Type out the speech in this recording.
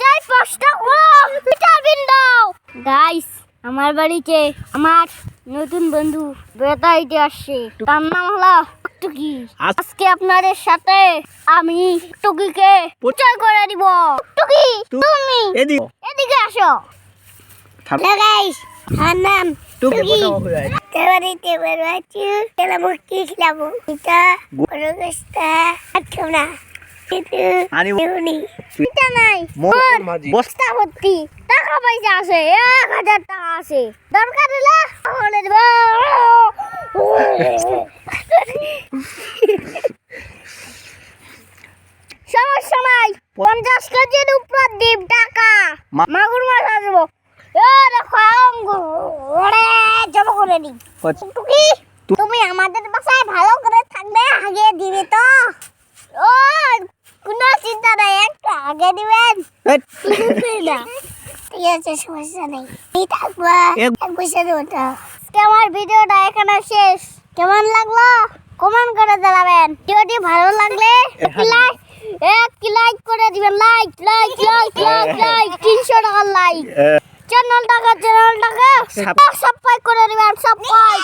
চাই পাঁচটা। গাইস আমার বাড়িতে আমার নতুন বন্ধু বেতাইতে আসছে। তার নাম হলো টুকি। আজকে আপনাদের সাথে আমি টুকিকে পরিচয় করে দিব। টুকি তুমি এদিকে। আসো। গাইস আমার নাম টুকি। বেরোচ্ছি খেলাবো। এটা আর আচ্ছা, না। আনি এমনি এটা নাই। মো- বস্তা ভর্তি টাকা পয়সা আছে এক হাজার টাকা আছে। দরকার হলে বলে দেব। সমস্যা নাই পঞ্চাশ কেজির উপর ডিম টাকা। মাগুর মাছ আসব। এ দেখো আঙ্গুর। ওরে জমা করে দিই। হচ্ছে। টুকি তু- তুমি আমাদের বাসায় ভালো করে থাকবে আগে দিবে তো ও কোনো চিন্তা নাই একটা আগে দিবেন? ঠিক আছে সমস্যা নেই। থাকব। এক- এক পয়সা দেবো আমার ভিডিওটা এখানে শেষ। কেমন লাগল? কমেন্ট করে জানাবেন। ভিডিওটি ভালো লাগলে। লাইক এক লাইক করে দিবেন। Like like like like like তিনশো টাকার লাইক চ্যানেলটাকে চ্যানেলটাকে সাব- সাবস্ক্রাইব করে দিবেন সাবস্ক্রাইব